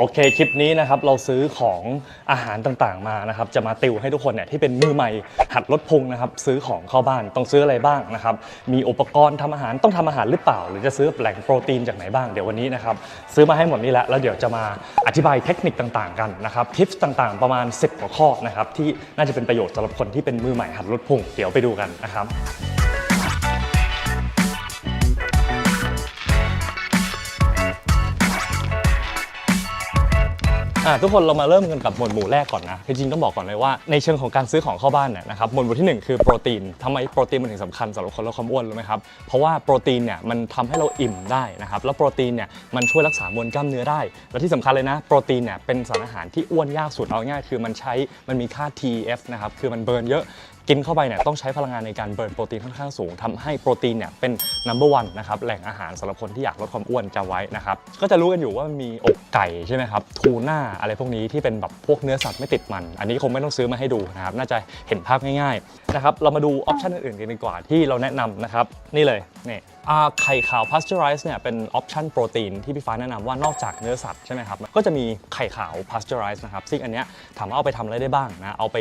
โอเคคลิปนี้นะครับเราซื้อของอาหารต่างๆมานะครับจะมาติวให้ทุกคนเนี่ยที่เป็นมือใหม่หัดลดพุงนะครับซื้อของเข้าบ้านต้องซื้ออะไรบ้างนะครับมีอุปกรณ์ทำอาหารต้องทำอาหารหรือเปล่า หรือจะซื้อแหล่งโปรตีนจากไหนบ้างเดี๋ยววันนี้นะครับซื้อมาให้หมดนี่แหละแล้วเดี๋ยวจะมาอธิบายเทคนิคต่างๆกันนะครับทิปต่างๆ ประมาณ 10กว่าข้อนะครับที่น่าจะเป็นประโยชน์สำหรับคนที่เป็นมือใหม่หัดลดพุงเดี๋ยวไปดูกันนะครับ อะทุกคนเรามาเริ่มกันกับหมวดหมู่แรกก่อนนะคือจริงต้องบอกก่อนเลยว่าในเชิงของการซื้อของเข้าบ้านเนี่ยนะครับหมวดหมู่ที่หนึ่งคือโปรตีนทำไมโปรตีนมันถึงสำคัญสำหรับคนลดความอ้วนรู้ไหมครับเพราะว่าโปรตีนเนี่ยมันทำให้เราอิ่มได้นะครับแล้วโปรตีนเนี่ยมันช่วยรักษามวลกล้ามเนื้อได้ และที่สำคัญเลยนะ โปรตีนเนี่ยเป็นสารอาหารที่อ้วนยากสุดเอาง่ายคือมันใช้มันมีค่า TF นะครับคือมันเบิร์นเยอะ กินเข้าไปเนี่ยต้องใช้พลังงานในการเบิร์นโปรตีนค่อนข้างสูงทำให้โปรตีนเนี่ยเป็น number one นะครับแหล่งอาหารสำหรับคนที่อยากลดความอ้วนจำไว้นะครับก็จะรู้กันอยู่ว่ามันมีอกไก่ใช่ไหมครับทูน่าอะไรพวกนี้ที่เป็นแบบพวกเนื้อสัตว์ไม่ติดมัน อันนี้คงไม่ต้องซื้อมาให้ดูนะครับน่าจะเห็นภาพง่ายๆนะครับเรามาดูออปชันอื่นๆกันดีกว่าที่เราแนะนำนะครับนี่เลยนี่ไข่ขาว pasteurize เนี่ยเป็นออปชันโปรตีนที่พี่ฟ้าแนะนำว่านอกจากเนื้อสัตว์ใช่ไหมครับก็จะมีไข่ขาว pasteurize นะครับซึ่งอันเนี้ยถามว่าเอาไปทำอะไรได้บ้างนะเอาไป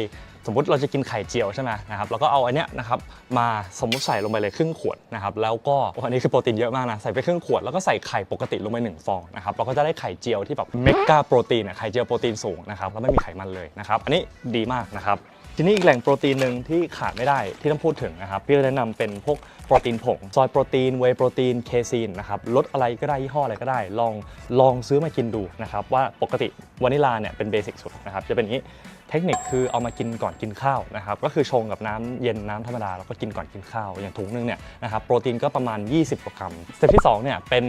สมมติเราจะกินไข่เจียวใช่ไหมนะครับแล้วก็เอาอันเนี้ยนะครับมาสมมติใส่ลงไปเลยครึ่งขวดนะครับแล้วก็อันนี้คือโปรตีนเยอะมากนะใส่ไปครึ่งขวดแล้วก็ใส่ไข่ปกติลงไปหนึ่งฟองนะครับเราก็จะได้ไข่เจียวที่แบบเมกะโปรตีนอะไข่เจียวโปรตีนสูงนะครับแล้วไม่มีไขมันเลยนะครับอันนี้ดีมากนะครับ ทีนี้อีกแหล่งโปรตีนหนึ่งที่ขาดไม่ได้ที่ต้องพูดถึงนะครับพี่ก็แนะนำเป็นพวกโปรตีนผงซอยโปรตีนเวโปรตีนเคซีนนะครับลดอะไรก็ได้ยี่ห้ออะไรก็ได้ ลองลองซื้อมากินดูนะครับว่าปกติวานิลาเนี่ยเป็นเบสิกสุดนะครับจะเป็นอย่างนี้เทคนิคคือเอามากินก่อนกินข้าวนะครับก็คือชงกับน้ำเย็นน้ำธรรมดาแล้วก็กินก่อนกินข้าว อย่างถุงนึงเนี่ยนะครับโปรตีนก็ประมาณ 20กว่ากรัมสเต็ปที่2เนี่ยเป็น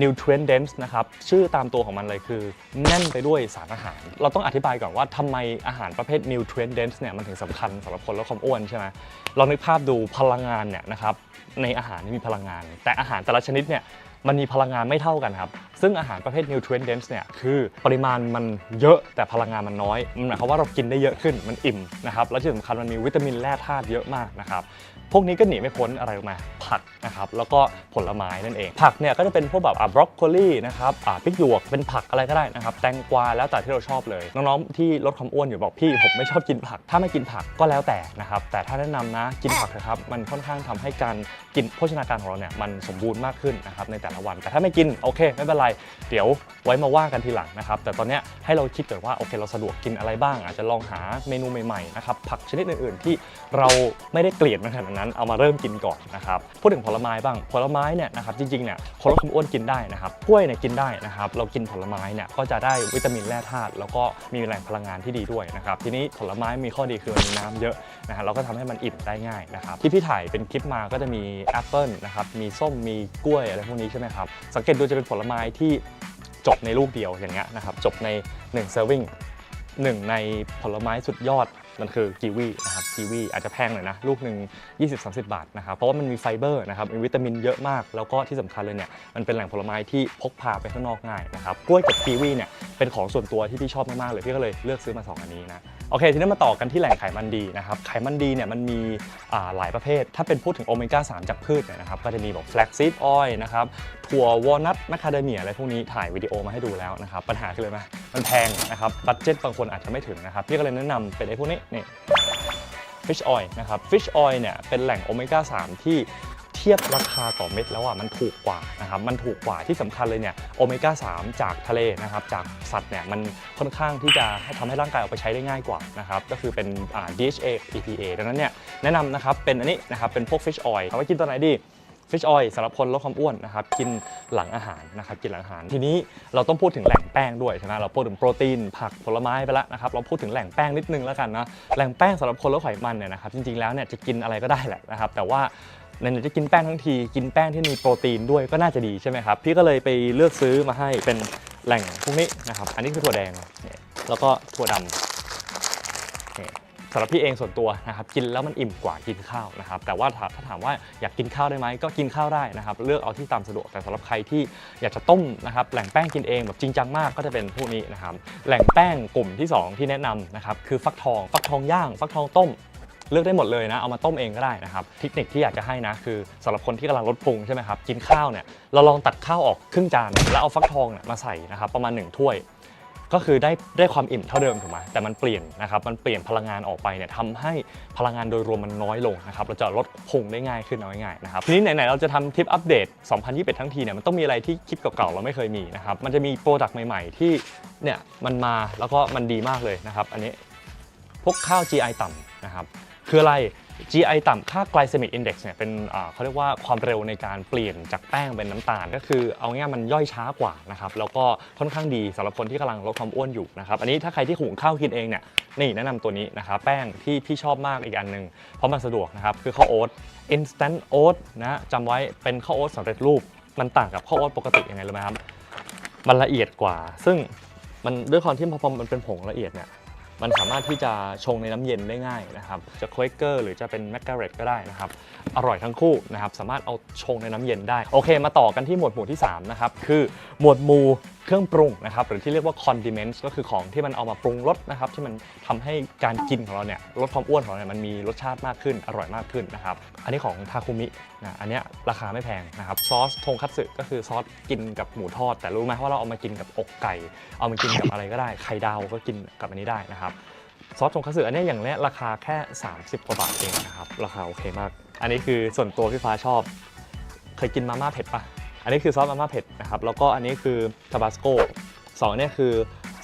nutrient dense นะครับ ชื่อตามตัวของมันเลยคือแน่นไปด้วยสารอาหาร เราต้องอธิบายก่อนว่าทำไมอาหารประเภท nutrient dense เนี่ยมันถึงสำคัญสำหรับคนลดความอ้วนใช่ไหมลองนึกภาพดูพลังงานเนี่ยนะครับในอาหารมีพลังงาน แต่อาหารแต่ละชนิดเนี่ยมันมีพลังงานไม่เท่ากันครับ ซึ่งอาหารประเภท nutrient dense เนี่ย คือปริมาณมันเยอะแต่พลังงานมันน้อย มันหมายความว่าเรากินได้เยอะขึ้น มันอิ่มนะครับ และที่สำคัญมันมีวิตามินแร่ธาตุเยอะมากนะครับ พวกนี้ก็หนีไม่พ้นอะไรรู้ไหมผักนะครับแล้วก็ผลไม้นั่นเอง ผักเนี่ยก็จะเป็นพวกแบบอะบรอกโคลีนะครับอะพริกหยวกเป็นผักอะไรก็ได้นะครับแตงกวาแล้วแต่ที่เราชอบเลย น้องๆที่ลดความอ้วนอยู่บอกพี่ผมไม่ชอบกินผัก ถ้าไม่กินผักก็แล้วแต่นะครับแต่ถ้าแนะนำนะกินผักเถอะครับมันค่อนข้างทำให้การกินโภชนาการของเราเนี่ยมันสมบูรณ์มากขึ้นนะครับในแต่ละวัน แต่ถ้าไม่กินโอเคไม่เป็นไรเดี๋ยวไว้มาว่ากันทีหลังนะครับแต่ตอนนี้ให้เราคิดก่อนว่าโอเคเราสะดวกกินอะไรบ้าง อาจจะลองหาเมนูใหม่ๆนะครับผักชนิดอื่นๆ ที่เราไม่ได้เกลียดมันขนาดนั้นเอามาเริ่มกินก่อนนะครับพูดถึงผลไม้บ้างผลไม้เนี่ยนะครับจริงๆเนี่ยคนลดความอ้วนกินได้นะครับกล้วยเนี่ยกินได้นะครับเรากินผลไม้เนี่ยก็จะได้วิตามินแร่ธาตุแล้วก็มีแหล่งพลังงานที่ดีด้วยนะครับทีนี้ผลไม้มีข้อดีคือมันมีน้ำเยอะนะฮะเราก็ทำให้มันอิ่มได้ง่ายนะครับที่พี่ถ่ายเป็นคลิปมาก็จะมีแอปเปิลนะครับมีส้มมีกล้วยอะไรพวกนี้ใช่ไหมครับสังเกตดูจะเป็นผลไม้ที่จบในลูกเดียวอย่างเงี้ยนะครับจบใน1 serving หนึ่งในผลไม้สุดยอด มันคือกีวีนะครับกีวีอาจจะแพงหน่อยนะ ลูกหนึ่ง20-30 บาทนะครับ เพราะว่ามันมีไฟเบอร์นะครับ มีวิตามินเยอะมาก แล้วก็ที่สำคัญเลยเนี่ย มันเป็นแหล่งผลไม้ที่พกพาไปข้างนอกง่ายนะครับ กล้วยกับกีวีเนี่ย เป็นของส่วนตัวที่พี่ชอบมากๆเลย พี่ก็เลยเลือกซื้อมา 2 อันนี้นะโอเคทีนี้มาต่อกันที่แหล่งไขมันดีนะครับไขมันดีเนี่ยมันมีหลายประเภท ถ้าเป็นพูดถึงโอเมก้า 3 จากพืชเนี่ยนะครับก็จะมีแบบแฟลกซีดออยล์นะครับถั่ววอลนัทมคคาเดเมียอะไรพวกนี้ถ่ายวิดีโอมาให้ดูแล้วนะครับปัญหาคือเลยไหมมันแพงนะครับบัตเจ็ตบางคนอาจจะไม่ถึงนะครับพี่ก็เลยแนะนำเป็นไอ้พวกนี้นี่ฟิชออยล์นะครับฟิชออยล์เนี่ยเป็นแหล่งโอเมก้า 3 ที่ ทียบราคาต่อเม็ดแล้วอะมันถูกกว่านะครับมันถูกกว่าที่สำคัญเลยเนี่ยโอเมก้า3จากทะเลนะครับจากสัตว์เนี่ยมันค่อนข้างที่จะให้ทำให้ร่างกายเอาไปใช้ได้ง่ายกว่านะครับก็คือเป็น DHA EPA ดังนั้นเนี่ยแนะนำนะครับเป็นอันนี้นะครับเป็นพวกฟิชออยล์เอาไว้กินตัวไหนดีฟิชออยล์สำหรับคนลดความอ้วนนะครับกินหลังอาหารนะครับกินหลังอาหาร ทีนี้เราต้องพูดถึงแหล่งแป้งด้วยใช่ไหมเราพูดถึงโปรตีนผักผลไม้ไปแล้วนะครับเราพูดถึงแหล่งแป้งนิดนึงแล้วกันนะแหล่งแป้งสำหรับคนลดไขมันเนี่ยนะครับจริงๆแล้วเนี่ยจะกินอะไรก็ได้แหละนะครับแต่ว่า ไหนๆจะกินแป้งทั้งทีกินแป้งที่มีโปรตีนด้วยก็น่าจะดีใช่ไหมครับ พี่ก็เลยไปเลือกซื้อมาให้เป็นแหล่งพวกนี้นะครับ อันนี้คือถั่วแดง แล้วก็ถั่วดำสำหรับพี่เองส่วนตัวนะครับ กินแล้วมันอิ่มกว่ากินข้าวนะครับ แต่ว่าถ้าถ้าถามว่าอยากกินข้าวได้ไหมก็กินข้าวได้นะครับ เลือกเอาที่ตามสะดวกแต่สำหรับใครที่อยากจะต้มนะครับแหล่งแป้งกินเองแบบจริงจังมากก็จะเป็นพวกนี้นะครับ แหล่งแป้งกลุ่มที่สองที่แนะนำนะครับคือฟักทอง ฟักทองย่าง ฟักทองต้ม เลือกได้หมดเลยนะ เอามาต้มเองก็ได้นะครับเทคนิคที่อยากจะให้นะคือสำหรับคนที่กำลังลดพุงใช่ไหมครับกินข้าวเนี่ยเราลองตักข้าวออกครึ่งจานแล้วเอาฟักทองเนี่ยมาใส่นะครับประมาณ 1 ถ้วย ก็คือได้ได้ความอิ่มเท่าเดิมถูกไหมแต่มันเปลี่ยนนะครับมันเปลี่ยนพลังงานออกไปเนี่ยทำให้พลังงานโดยรวมมันน้อยลงนะครับเราจะลดพุงได้ง่ายขึ้นเอาง่ายๆนะครับทีนี้ไหนๆเราจะทำทริปอัปเดต 2021 ทั้งทีเนี่ยมันต้องมีอะไรที่คลิปเก่าๆเราไม่เคยมีนะครับมันจะมีโปรดักต์ใหม่ๆที่เนี่ยมันมาแล้วก็มันดีมากเลยนะครับอันนี้ พวกข้าว GI ต่ำนะครับคืออะไร GI ต่ำค่า glycemic index เนี่ยเป็นอ่าเขาเรียกว่าความเร็วในการเปลี่ยนจากแป้งเป็นน้ำตาล ก็คือเอาง่ายมันย่อยช้ากว่านะครับแล้วก็ค่อนข้างดีสำหรับคนที่กำลังลดความอ้วนอยู่นะครับอันนี้ถ้าใครที่หุงข้าวกินเองเนี่ยนี่แนะนำตัวนี้นะครับแป้งที่พี่ชอบมากอีกอันหนึ่งเพราะมันสะดวกนะครับคือข้าวโอ๊ต instant oat นะจำไว้เป็นข้าวโอ๊ตสำเร็จรูป มันต่างกับข้าวโอ๊ตปกติยังไงรู้ไหมครับมันละเอียดกว่า ซึ่งมันด้วยความที่พอมันเป็นผงละเอียดเนี่ย มันสามารถที่จะชงในน้ำเย็นได้ง่ายนะครับ จะค u เกอร์หรือจะเป็นแมกกาเรตก็ได้นะครับ อร่อยทั้งคู่นะครับ สามารถเอาชงในน้ำเย็นได้ โอเค มาต่อกันที่หมวดหมู่ที่3นะครับ คือหมวดหมู่เครื่องปรุงนะครับหรือที่เรียกว่า condiments ก็คือของที่มันเอามาปรุงรสนะครับที่มันทำให้การกินของเราเนี่ยลดความอ้วนของเราเนี่ยมันมีรสชาติมากขึ้นอร่อยมากขึ้นนะครับอันนี้ของทาคุมินะอันนี้ราคาไม่แพงนะครับซอสทงคัตสึก็คือซอสกินกับหมูทอด แต่รู้ไหมว่าเราเอามากินกับอกไก่ เอามากินกับอะไรก็ได้ไข่ดาวก็กินกับอันนี้ได้นะครับซอสทงคัตสึอันนี้อย่างนี้ราคาแค่ 30กว่าบาทเองนะครับราคาโอเคมาก อันนี้คือส่วนตัวพี่ฟ้าชอบ เคยกินมาม่าเผ็ดปะ อันนี้คือซอสมาม่าเผ็ดนะครับ แล้วก็อันนี้คือทาบาสโกสองเนี่ยคือ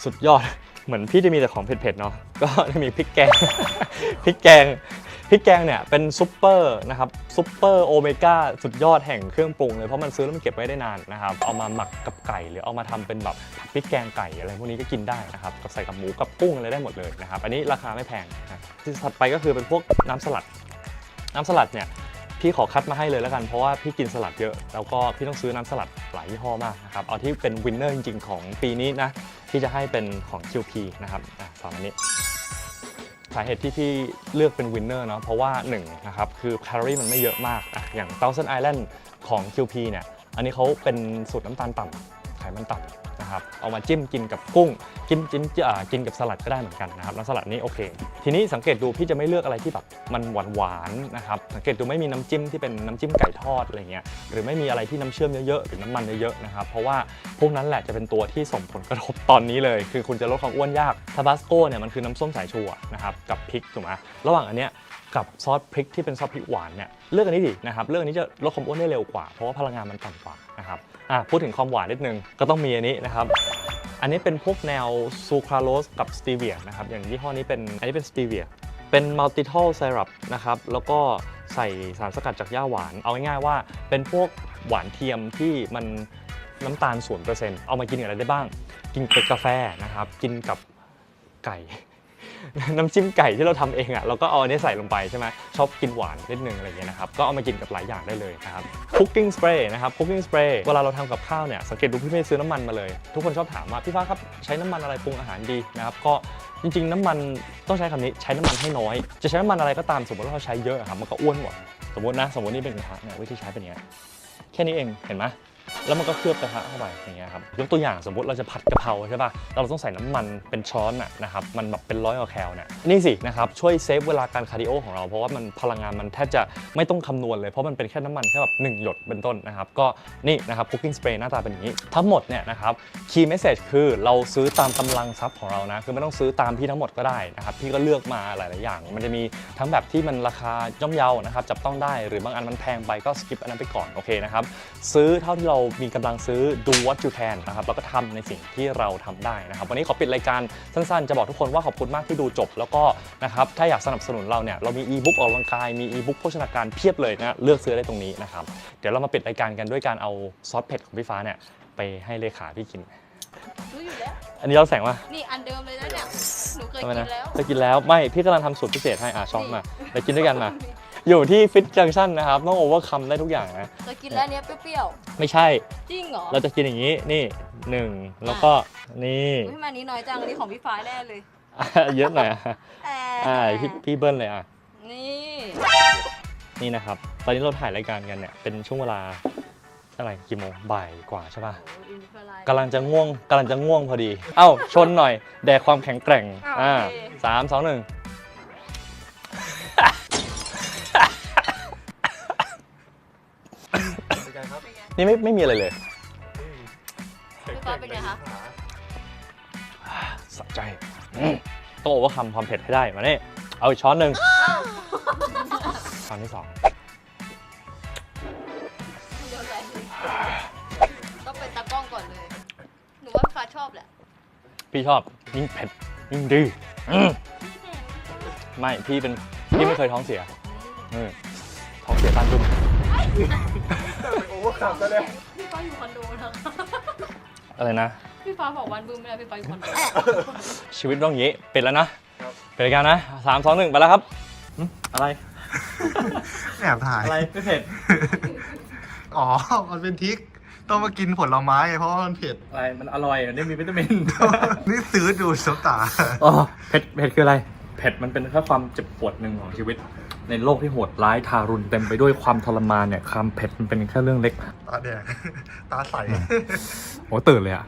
สุดยอด เหมือนพี่จะมีแต่ของเผ็ดๆเนาะ ก็จะมีพริกแกง พริกแกง พริกแกงเนี่ยเป็นซุปเปอร์นะครับซุปเปอร์โอเมก้าสุดยอดแห่งเครื่องปรุงเลย เพราะมันซื้อแล้วมันเก็บไว้ได้นานนะครับ เอามาหมักกับไก่หรือเอามาทำเป็นแบบผัดพริกแกงไก่อะไรพวกนี้ก็กินได้นะครับ กับใส่กับหมูกับกุ้งอะไรได้หมดเลยนะครับ อันนี้ราคาไม่แพงนะที่ถัดไปก็คือเป็นพวกน้ำสลัด น้ำสลัดเนี่ย พี่ขอคัดมาให้เลยแล้วกันเพราะว่าพี่กินสลัดเยอะ แล้วก็พี่ต้องซื้อน้ำสลัดหลายยี่ห้อมากนะครับเอาที่เป็นวินเนอร์จริง ๆ ของปีนี้นะที่จะให้เป็นของ QP นะครับอะสองอันนี้สาเหตุที่พี่เลือกเป็นวินเนอร์เนาะเพราะว่า1นะครับคือแคลอรี่มันไม่เยอะมากอะอย่าง Thousand Island ของ QP เนี่ยอันนี้เขาเป็นสูตรน้ำตาลต่ำไขมันต่ำ นะครับเอามาจิ้มกินกับกุ้งกินจิ้มกินกับสลัดก็ได้เหมือนกันนะครับน้ำสลัดนี้โอเค ทีนี้สังเกตดูพี่จะไม่เลือกอะไรที่แบบมันหวานหวานนะครับสังเกตดูไม่มีน้ำจิ้มที่เป็นน้ำจิ้มไก่ทอดอะไรเงี้ยหรือไม่มีอะไรที่น้ำเชื่อมเยอะๆหรือน้ำมันเยอะๆนะครับเพราะว่าพวกนั้นแหละจะเป็นตัวที่ส่งผลกระทบตอนนี้เลย คือคุณจะลดความอ้วนยากทาบาสโกเนี่ยมันคือน้ำส้มสายชูนะครับกับพริกถูกไหมระหว่างอันเนี้ยกับซอสพริกที่เป็นซอสพริกหวานเนี่ยเลือกอันนี้ดินะครับเลือกอันนี้จะลดความอ้วนได้เร็วกว่าเพราะว่าพลังงานมันต่ำกว่านะครับ อะพูดถึงความหวานนิดนึง ก็ต้องมีอันนี้นะครับ อันนี้เป็นพวกแนวซูคราโลสกับสตีเวียนะครับ อย่างยี่ห้อนี้เป็น อันนี้เป็นสตีเวีย เป็นมัลติทอลไซรัปนะครับ แล้วก็ใส่สารสกัดจากหญ้าหวาน เอาง่ายๆว่าเป็นพวกหวานเทียมที่มันน้ำตาลศูนเปอร์เซ็นต์เอามากินกับอะไรได้บ้าง กินกับกาแฟนะครับ กินกับไก่ น้ำจิ้มไก่ที่เราทำเองอะ่ะเราก็เอาอันนี้ใส่ลงไปใช่ไหมชอบกินหวานนิดนึงอะไรเงี้ยนะครับก็เอามากินกับหลายอย่างได้เลยนะครับ cooking spray นะครับ cooking spray เวลาเราทำกับข้าวเนี่ยสังเกตดูพี่ไม่ได้ซื้อน้ำมันมาเลย ทุกคนชอบถามว่าพี่ฟ้าครับใช้น้ำมันอะไรปรุงอาหารดีนะครับก็จริงๆ น้ำมันต้องใช้คำนี้ใช้น้ำมันให้น้อย จะใช้น้ำมันอะไรก็ตามสมมติว่าเราใช้เยอะครับมันก็อ้วนหมดสมมตินะสมมตินี่เป็นกระทะเนี่ยวิธีใช้เป็นอย่างนี้แค่นี้เองเห็นไหม แล้วมันก็เคลือบกระทะเข้าไปอย่างเงี้ยครับยกตัวอย่างสมมติเราจะผัดกะเพราใช่ป่ะเราต้องใส่น้ำมันเป็นช้อนน่ะนะครับมันแบบเป็นร้อยกว่าแคลเนี่ยนี่สินะครับช่วยเซฟเวลาการคาร์ดิโอของเราเพราะว่ามันพลังงานมันแทบจะไม่ต้องคำนวณเลยเพราะมันเป็นแค่น้ำมันแค่แบบหนึ่งหยดเป็นต้นนะครับก็นี่นะครับ cooking spray หน้าตาเป็นอย่างนี้ ทั้งหมดเนี่ยนะครับ key message คือเราซื้อตามกำลังทรัพย์ของเรานะคือไม่ต้องซื้อตามพี่ทั้งหมดก็ได้นะครับพี่ก็เลือกมาหลาย ๆ อย่าง มันจะมีทั้งแบบที่มันราคาย่อมเยานะครับจับต้องได้หรือบางอันมันแพงไปก็สกิปอันนั้นไปก่อนโอเคนะครับซื้อเท่าที่เรามีกำลังซื้อ do what you can นะครับแล้วก็ทำในสิ่งที่เราทำได้นะครับ วันนี้ขอปิดรายการสั้นๆ จะบอกทุกคนว่าขอบคุณมากที่ดูจบ แล้วก็นะครับถ้าอยากสนับสนุนเราเนี่ยเรามี e-book ออกกำลังกายมี e-book โภชนาการเพียบเลยนะเลือกซื้อได้ตรงนี้นะครับเดี๋ยวเรามาปิดรายการกันด้วยการเอาซอสเผ็ดของพี่ฟ้าเนี่ยไปให้เลขาพี่กินรู้อยู่แล้วอันนี้เราแสงว่านี่อันเดิมเลยนะเนี่ยหนูเคยทำไมกินนะแล้วจะกินแล้วไม่พี่กำลังทำสูตรพิเศษให้อะช้อนมาเดี๋ยวกินด้วยกันมา อยู่ที่ฟิตจังชั่นนะครับ ต้องโอเวอร์คัมได้ทุกอย่างนะเคยกินแล้วเนี้ยเปรี้ยวไม่ใช่ ๆ จริงเหรอเราจะกินอย่างนี้ นี่หนึ่งแล้วก็นี่ อุ๊ยทำไมานี้น้อยจังอันนี้ของพี่ฟ้าแน่เลยเยอะหน่อยอะแออ่าพี่พี่เบิ้ลเลยอะ นี่นี่นะครับ ตอนนี้เราถ่ายรายการกันเนี่ย เป็นช่วงเวลาอะไรกี่โมงบ่ายกว่าใช่ป่ะโอ้ยอินฟลาย กำลังจะง่วงกำลังจะง่วงพอดี เอ้า ชนหน่อย แดกความแข็งแกร่ง อ่าอ่าโอเค สามสองหนึ่ง นไงนี่ไม่ไม่มีอะไรเลยพี่ฟ้าเป็นไงคะ สะใจอืมต้องโอเวอร์คัมความเผ็ดให้ได้มาเนี่ยเอาอีกช้อนหนึ่งช้อนที่สองเดี๋ยวใจต้องเป็นตากล้องก่อนเลย หนูว่าพี่ฟ้าชอบแหละ พี่ชอบยิ่งเผ็ดยิ่งดีอืมไม่พี่เป็นพี่ไม่เคยท้องเสียเออท้องเสียตามดุม โอเวอร์คัมซะแล้วพี่ฟ้าอยู่คอนโดนะคะอะไรนะ พี่ฟ้าบอกวันบึ้มไม่ได้พี่ฟ้าอยู่คอนโดชีวิตต้องอย่างนี้เป็นแล้วนะเป็นรายการนะสามสองหนึ่งไปแล้วครับหึอะไรแอบถ่ายอะไรไม่เผ็ดอ๋อ มันเป็นทริก ต้องมากินผลไม้เพราะว่ามันเผ็ดอะไรมันอร่อยนี่มีวิตามินนี่ซื้อดูสตาอ๋อเผ็ดเผ็ดคืออะไรเผ็ดมันเป็นแค่ความเจ็บปวดหนึ่งของชีวิต ในโลกที่โหดร้ายทารุณเต็มไปด้วยความทรมานเนี่ยความเผ็ดมันเป็นแค่เรื่องเล็ก ตาแดง ตาใส โอ้ตื่นเลยอะ